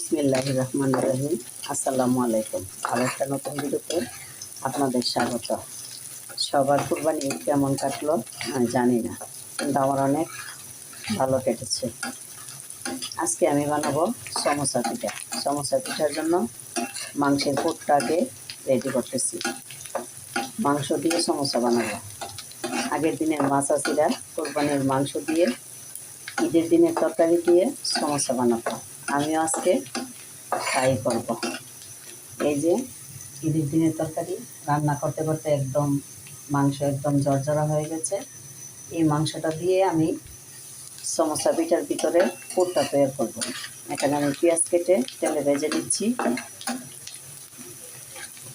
বিসমিল্লাহ রহমান রহিম আসসালামু আলাইকুম আর একটা নতুন ভিডিওতে আপনাদের স্বাগত। সবার কুরবানি কেমন কাটলো? জানি না, কিন্তু আমার অনেক ভালো কেটেছে। আজকে আমি বানাবো সমোসা পিঠা। সমোসা পিঠার জন্য মাংসের পুরটাকে রেডি করতেছি। মাংস দিয়ে সমোসা বানাবো। আগের দিনের মাছ আসিরা কোরবানির মাংস দিয়ে ঈদের দিনের তরকারি দিয়ে সমোসা বানাবো। আমিও আজকে ট্রাই করব। এই যে ঈদের দিনের তরকারি, রান্না করতে করতে একদম মাংস একদম জর্জরা হয়ে গেছে। এই মাংসটা দিয়ে আমি সমোসা পিঠার ভিতরে পুরটা তৈরি করব। এখানে আমি পেঁয়াজ কেটে তেলে ভেজে দিচ্ছি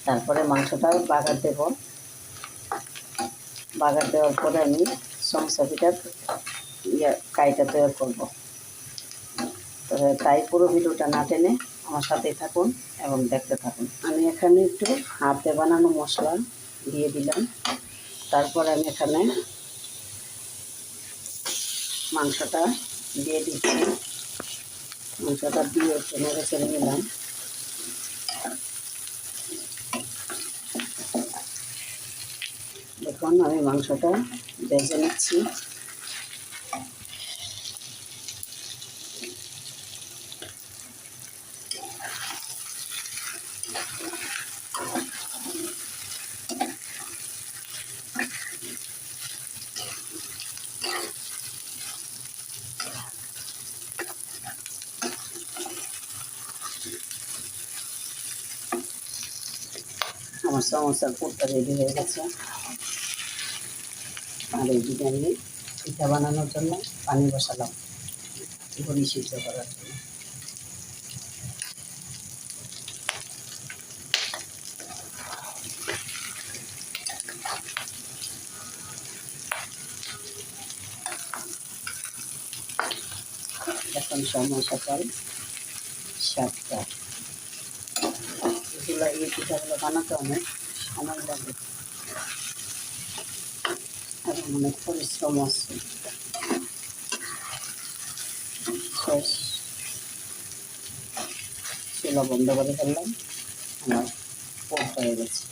তারপরে মাংসটা বাগার দেব। বাগার দেওয়ার পরে আমি সমোসা পিঠার ইয়ে কাইটা তৈরি করব। তাই পুরো ভিডিওটা না টেনে আমার সাথেই থাকুন এবং দেখতে থাকুন। আমি এখানে একটু হাতে বানানো মশলা দিয়ে দিলাম। তারপর আমি এখানে মাংসটা দিয়ে দিচ্ছি। মাংসটা দিয়ে নেড়ে চেড়ে নিলাম। দেখুন, আমি মাংসটা ভেজে নিচ্ছি। আমার সমস্যার পুরটা রেডি হয়ে গেছে। আর এই দিকে আমি পিঠা বানানোর জন্য পানি বসালাম। বড়ি সিদ্ধ করার জন্য। এখন সময় সকাল সাতটা। এগুলো এই পিঠাগুলো বানাতে অনেক সময় লাগে। অনেক পরিশ্রম আছে। শেষ বন্ধ করে ফেললাম। আমার পোট হয়ে গেছে।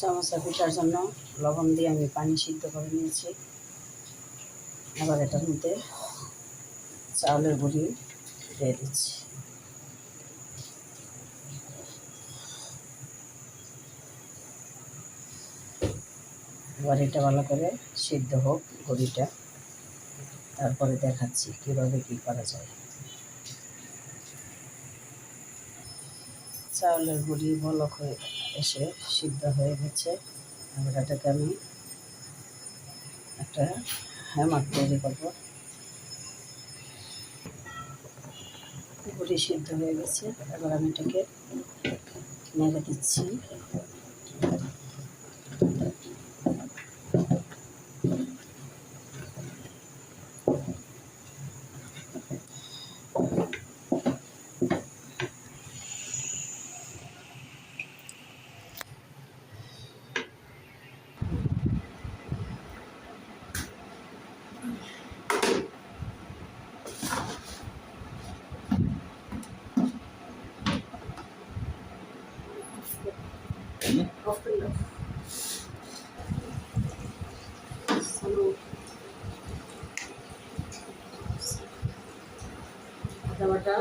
সমস্যা পিঠার জন্য লবণ দিয়ে আমি পানি সিদ্ধ করে নিয়েছি। আবার এটার মধ্যে চাউলের গুঁড়ি দিয়ে দিচ্ছি। এটা ভালো করে সিদ্ধ হোক গুঁড়িটা তারপরে দেখাচ্ছি কীভাবে কী করা যায়। চাউলের গুঁড়ি বলক হয়ে এসে সিদ্ধ হয়ে গেছে। এবার এটাকে আমি একটা হ্যামাক তৈরি করব। গুঁড়ি সিদ্ধ হয়ে গেছে। এবার আমি এটাকে নেড়ে দিচ্ছি আদাবাটা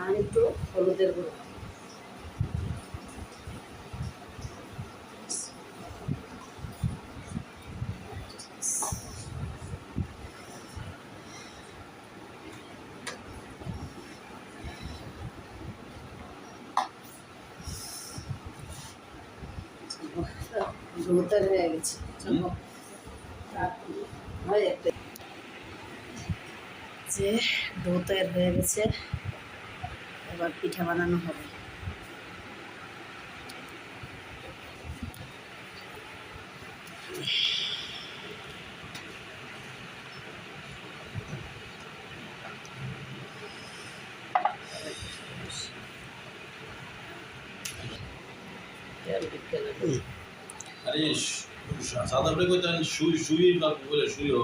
আর একটু হলুদের গুঁড়ো হয়ে গেছে। যে দোতের হয়ে গেছে এবার পিঠা বানানো হবে তেল দিতে লাগবে আরে সাদা করে কইতেন শুই শুই না বলে শুইও।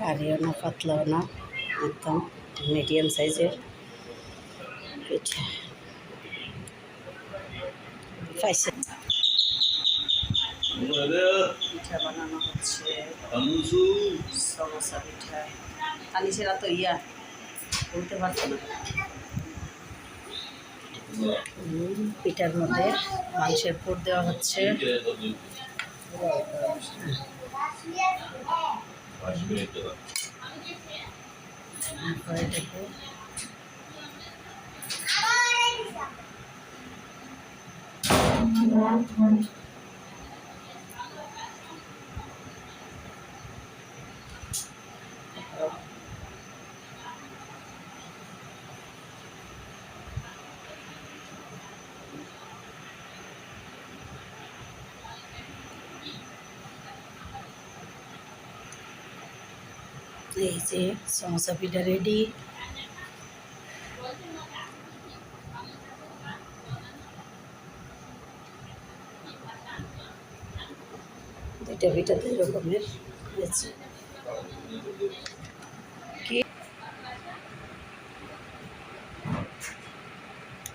ভারীও না পাতলাও না একদম মিডিয়াম সাইজের পিঠা পাইছে। পিঠা বানানো হচ্ছে। আনুসু সমোসা পিঠা। আনিসেরা তো ইয়া বলতে পারছে না। পিঠার মধ্যে মাংসের পুর দেওয়া হচ্ছে। তারপরে এটাকে এই যে সমোসা পিঠা রেডি দুইটা পিঠা দুই রকমের হয়েছে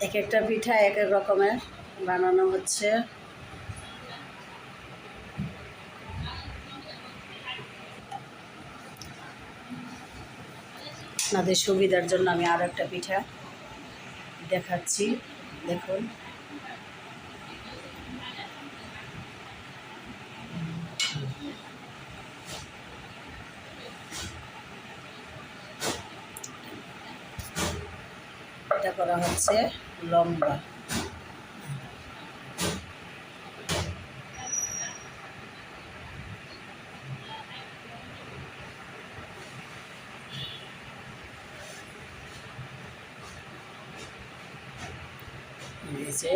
এক একটা পিঠা এক এক রকমের। বানানো হচ্ছে। আপনাদের সুবিধার জন্য আমি আরও একটা পিঠা দেখাচ্ছি। দেখুন। এটা করা হচ্ছে লম্বা। যে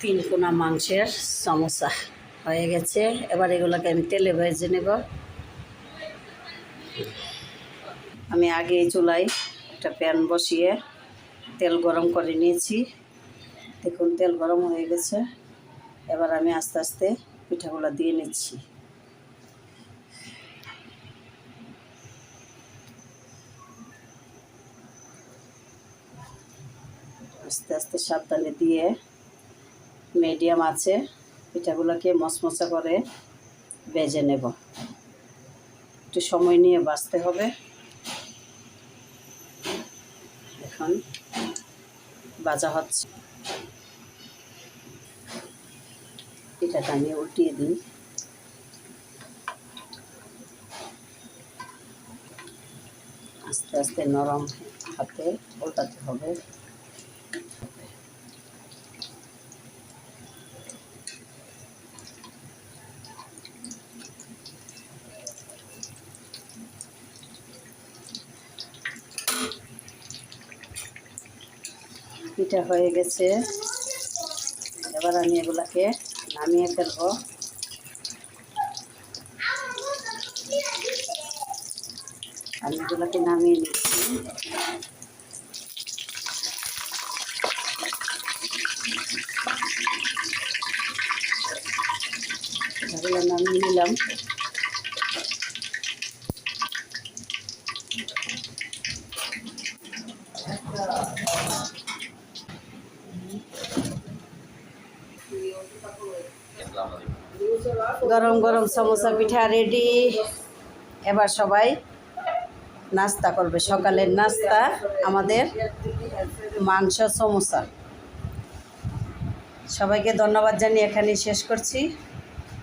তিন কোনা মাংসের সমোসা হয়ে গেছে। এবার এগুলোকে আমি তেলে ভেজে নেব। আমি আগে চুলায় একটা প্যান বসিয়ে তেল গরম করে নিয়েছি। দেখুন, তেল গরম হয়ে গেছে। এবার আমি আস্তে আস্তে পিঠাগুলো দিয়ে নিচ্ছি। আস্তে আস্তে সাবধানে দিয়ে মিডিয়াম আছে, পিঠাগুলোকে মচমচা করে বেজে নেব। একটু সময় নিয়ে বাঁচতে হবে। এখন বাজা হচ্ছে। পিঠাটা আমি উল্টিয়ে দিই। আস্তে আস্তে নরম হাতে উল্টাতে হবে। পিঠা হয়ে গেছে। এবার আমি এগুলাকে নামিয়ে ফেলব। আমি এগুলাকে নামিয়ে নিচ্ছি। এগুলো নামিয়ে নিলাম। গরম গরম সমোসা পিঠা রেডি এবার সবাই নাস্তা করবে। সকালের নাস্তা আমাদের মাংস সমোসা। সবাইকে ধন্যবাদ জানিয়ে এখানেই শেষ করছি।